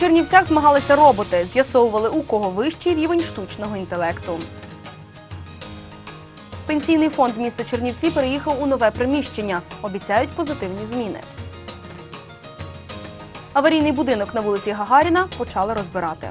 Чернівцях змагалися роботи, з'ясовували, у кого вищий рівень штучного інтелекту. Пенсійний фонд міста Чернівці переїхав у нове приміщення. Обіцяють позитивні зміни. Аварійний будинок на вулиці Гагаріна почали розбирати.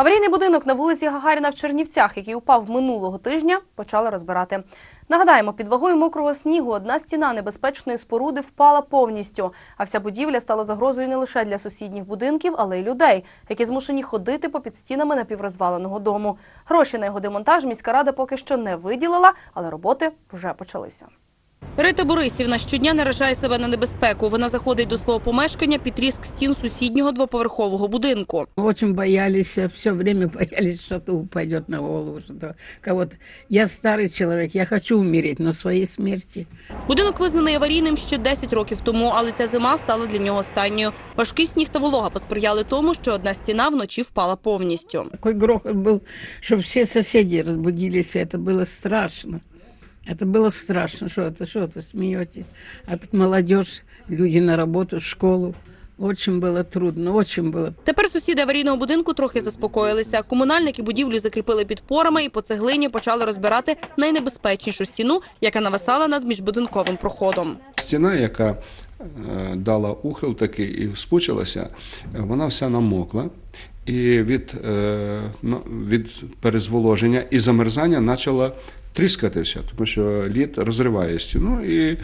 Аварійний будинок на вулиці Гагаріна в Чернівцях, який упав минулого тижня, почали розбирати. Нагадаємо, під вагою мокрого снігу одна стіна небезпечної споруди впала повністю. А вся будівля стала загрозою не лише для сусідніх будинків, але й людей, які змушені ходити попід стінами напіврозваленого дому. Гроші на його демонтаж міська рада поки що не виділила, але роботи вже почалися. Рита Борисівна щодня наражає себе на небезпеку. Вона заходить до свого помешкання під тріск стін сусіднього двоповерхового будинку. Очень боялись, все время боялись, что-то упадет на голову, что-то кого-то. Я старый человек, я хочу умереть, но своей смерти. Будинок визнаний аварійним ще 10 років тому, але ця зима стала для нього останньою. Важкий сніг та волога посприяли тому, що одна стіна вночі впала повністю. Такой грохот был, что все соседи разбудились, это было страшно. Это было страшно, что это, что это, смеетесь. А тут молодежь, люди на работу, в школу. Очень было трудно, очень было Тепер сусіди аварійного будинку трохи заспокоїлися. Комунальники будівлю закріпили підпорами і по цеглині почали розбирати найнебезпечнішу стіну, яка нависала над міжбудинковим проходом. Стіна, яка е, дала ухил такий і спучилася, е, вона вся намокла. І від, е, на- від перезволоження і замерзання почала тріскатися, тому що лід розриває стіну, і е,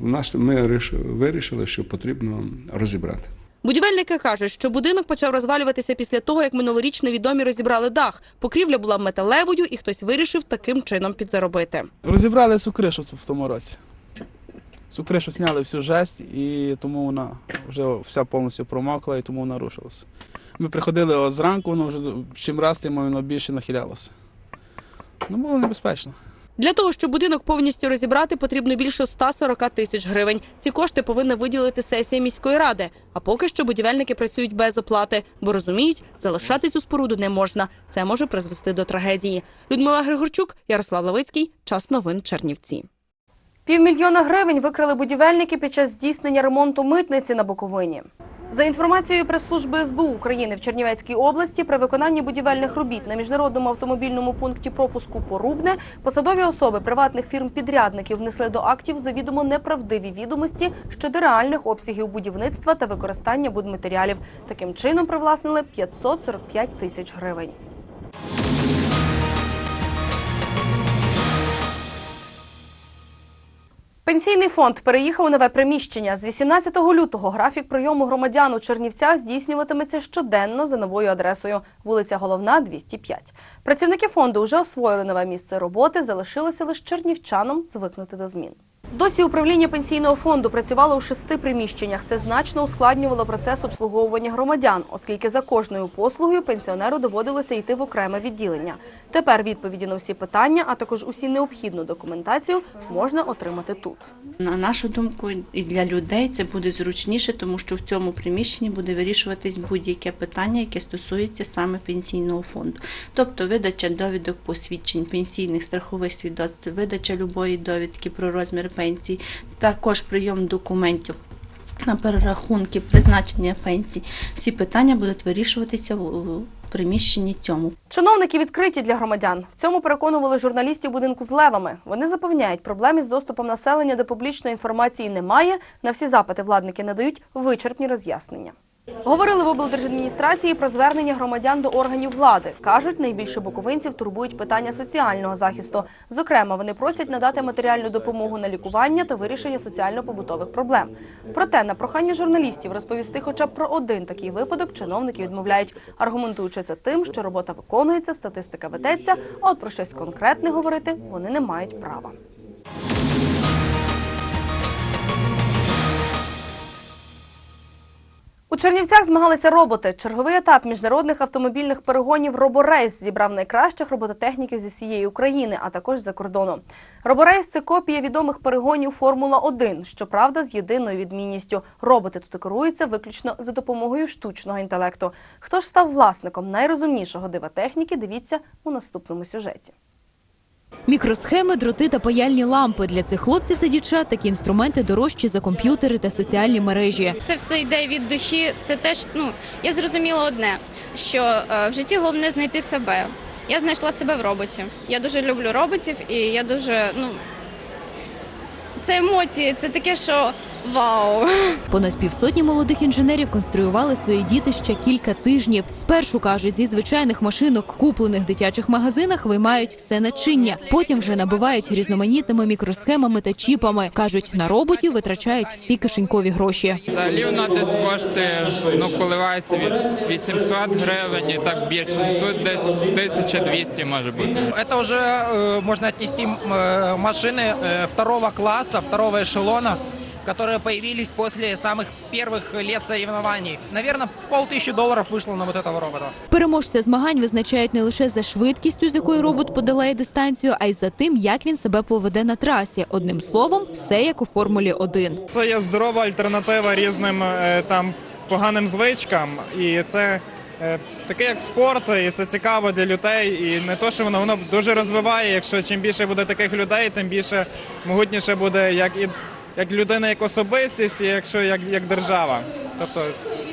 в нас ми вирішили, що потрібно розібрати. Будівельники кажуть, що будинок почав розвалюватися після того, як минулоріч невідомі розібрали дах. Покрівля була металевою, і хтось вирішив таким чином підзаробити. Розібрали цю кришу в тому році. Цю кришу зняли всю жесть, і тому вона вже вся повністю промокла, і тому вона рушилася. Ми приходили от зранку, воно вже чим раз, тим воно більше нахилялося. Ну, було небезпечно. Для того, щоб будинок повністю розібрати, потрібно більше 140 тисяч гривень. Ці кошти повинна виділити сесія міської ради. А поки що будівельники працюють без оплати, бо розуміють, залишати цю споруду не можна. Це може призвести до трагедії. Людмила Григорчук, Ярослав Лавицький. Час новин Чернівці. Півмільйона гривень викрили будівельники під час здійснення ремонту митниці на Буковині. За інформацією прес-служби СБУ України в Чернівецькій області, при виконанні будівельних робіт на міжнародному автомобільному пункті пропуску Порубне посадові особи приватних фірм-підрядників внесли до актів завідомо неправдиві відомості щодо реальних обсягів будівництва та використання будматеріалів. Таким чином привласнили 545 тисяч гривень. Пенсійний фонд переїхав у нове приміщення. З 18 лютого графік прийому громадян у Чернівцях здійснюватиметься щоденно за новою адресою вулиця Головна, 205. Працівники фонду вже освоїли нове місце роботи, залишилося лише чернівчанам звикнути до змін. Досі управління пенсійного фонду працювало у шести приміщеннях. Це значно ускладнювало процес обслуговування громадян, оскільки за кожною послугою пенсіонеру доводилося йти в окреме відділення. Тепер відповіді на всі питання, а також усі необхідну документацію можна отримати тут. На нашу думку, і для людей це буде зручніше, тому що в цьому приміщенні буде вирішуватись будь-яке питання, яке стосується саме пенсійного фонду. Тобто видача довідок посвідчень, пенсійних страхових свідоцтв, видача любої довідки про розмір пенсії, також прийом документів. На перерахунки, призначення пенсій, всі питання будуть вирішуватися в приміщенні цьому. Чиновники відкриті для громадян. В цьому переконували журналістів будинку з левами. Вони запевняють, проблем із доступом населення до публічної інформації немає. На всі запити владники надають вичерпні роз'яснення. Говорили в облдержадміністрації про звернення громадян до органів влади. кажуть, найбільше буковинців турбують питання соціального захисту. Зокрема, вони просять надати матеріальну допомогу на лікування та вирішення соціально-побутових проблем. Проте на прохання журналістів розповісти хоча б про один такий випадок чиновники відмовляють, аргументуючи це тим, що робота виконується, статистика ведеться. А от про щось конкретне говорити вони не мають права. Чернівцях змагалися роботи. Черговий етап міжнародних автомобільних перегонів «Роборейс» зібрав найкращих робототехніків зі всієї України, а також за кордону. «Роборейс» – це копія відомих перегонів Формула-1, щоправда, з єдиною відмінністю. Роботи тут керуються виключно за допомогою штучного інтелекту. Хто ж став власником найрозумнішого дива техніки, дивіться у наступному сюжеті. Мікросхеми, дроти та паяльні лампи для цих хлопців та дівчат такі інструменти дорожчі за комп'ютери та соціальні мережі. Це все йде від душі. Це теж ну я зрозуміла одне, що е, в житті головне знайти себе. Я знайшла себе в роботі. Я дуже люблю роботів, і я дуже ну це емоції. Це таке, що вау. Понад півсотні молодих інженерів конструювали свої діти ще кілька тижнів. Спершу кажуть, зі звичайних машинок, куплених в дитячих магазинах, виймають все начиння. Потім вже набивають різноманітними мікросхемами та чіпами. кажуть, на роботів витрачають всі кишенькові гроші. Взагалі вона десь коштує, ну, коливається від 800 гривень і так більше. Тут десь 1200 може бути. Это уже э, можно отнести м, э, машины э, второго класса, второго эшелона, которые появились после самых первых лет соревнований. Наверное, полтысячи долларов вышло на вот этого робота. Переможця змагань визначають не лише за швидкістю, з якою робот подолає дистанцію, а й за тим, як він себе поведе на трасі. Одним словом, все як у формулі 1 Це є здорова альтернатива різним е, там поганим звичкам, і це е, таке як спорт, і це цікаво для людей. І не то, що воно воно дуже розвиває. Якщо чим більше буде таких людей, тим більше могутніше буде як і як людина, як особистість, якщо як, як держава. Тобто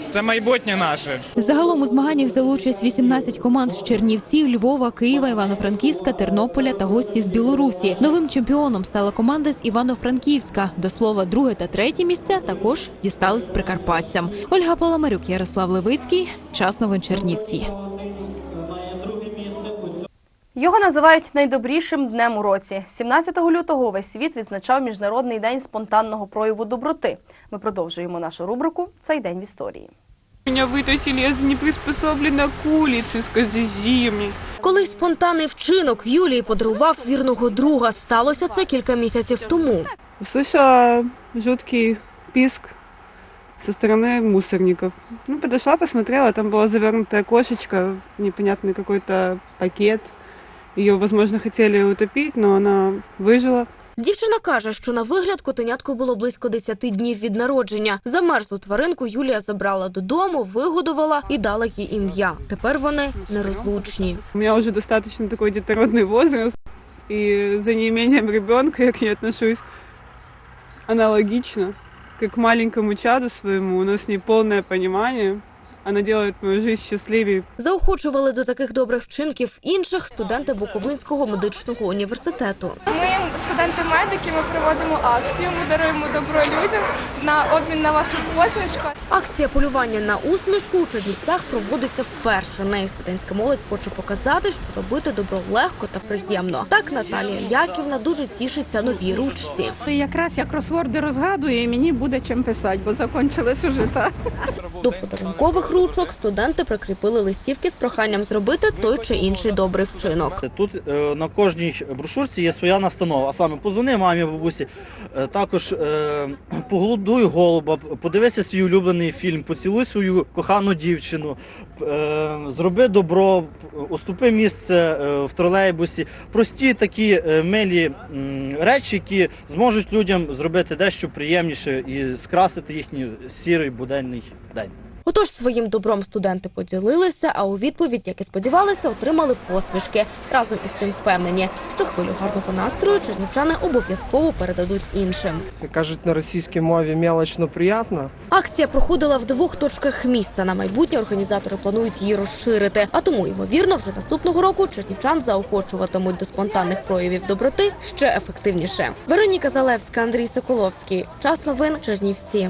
це майбутнє наше. Загалом у змаганнях взяли участь 18 команд з Чернівців, Львова, Києва, Івано-Франківська, Тернополя та гості з Білорусі. Новим чемпіоном стала команда з Івано-Франківська. До слова, друге та третє місця також дістались прикарпатцям. Ольга Паламарюк, Ярослав Левицький. Час новин Чернівці. Його називають найдобрішим днем у році. 17 лютого весь світ відзначав Міжнародний день спонтанного прояву доброти. Ми продовжуємо нашу рубрику Цей день в історії. Меня вытащили из неприспособленной к улице с зимней. Колись спонтанний вчинок Юлії подарував вірного друга. Сталося це кілька місяців тому. Услышала жуткий писк со стороны мусорников. Ну, подошла, посмотрела, там была завернутая кошечка, непонятный какой-то пакет. Ее, возможно, хотели утопить, но она выжила. Дівчина каже, що на вигляд котенятку було близько 10 днів від народження. Замерзлу тваринку Юлія забрала додому, вигодувала і дала їй ім'я. Тепер вони нерозлучні. У меня уже достаточно такой детородный возраст, и за неимением ребенка я к ней отношусь аналогично, как маленькому чаду своему. У нас с ней полное понимание. Она делает мою жизнь счастливее. Заохочували до таких добрих вчинків інших студенти Буковинського медичного університету. Ми студенти-медики, ми проводимо акцію, ми даруємо добро людям на обмін на вашу посмішку. Акція полювання на усмішку у Чернівцях проводиться вперше. Нею студентська молодь хоче показати, що робити добро легко та приємно. Так Наталія Яківна дуже тішиться новій ручці. Якраз я кросворди розгадую, і мені буде чим писати, бо закончилась уже та. До подарункових ручок студенти прикріпили листівки з проханням зробити той чи інший добрий вчинок. Тут е, на кожній брошурці є своя настанова, а саме позвони мамі, бабусі, е, також е, поголодуй голуба, подивися свій улюблений фільм, поцілуй свою кохану дівчину, зроби добро, уступи місце в тролейбусі. Прості такі милі речі, які зможуть людям зробити дещо приємніше і скрасити їхній сірий буденний день. Отож, своїм добром студенти поділилися, а у відповідь, як і сподівалися, отримали посмішки. Разом із тим впевнені, що хвилю гарного настрою чернівчани обов'язково передадуть іншим. Кажуть на російській мові мелочно приємно. Акція проходила в двох точках міста. На майбутнє організатори планують її розширити. А тому, ймовірно, вже наступного року чернівчан заохочуватимуть до спонтанних проявів доброти ще ефективніше. Вероніка Залевська, Андрій Соколовський. Час новин Чернівці.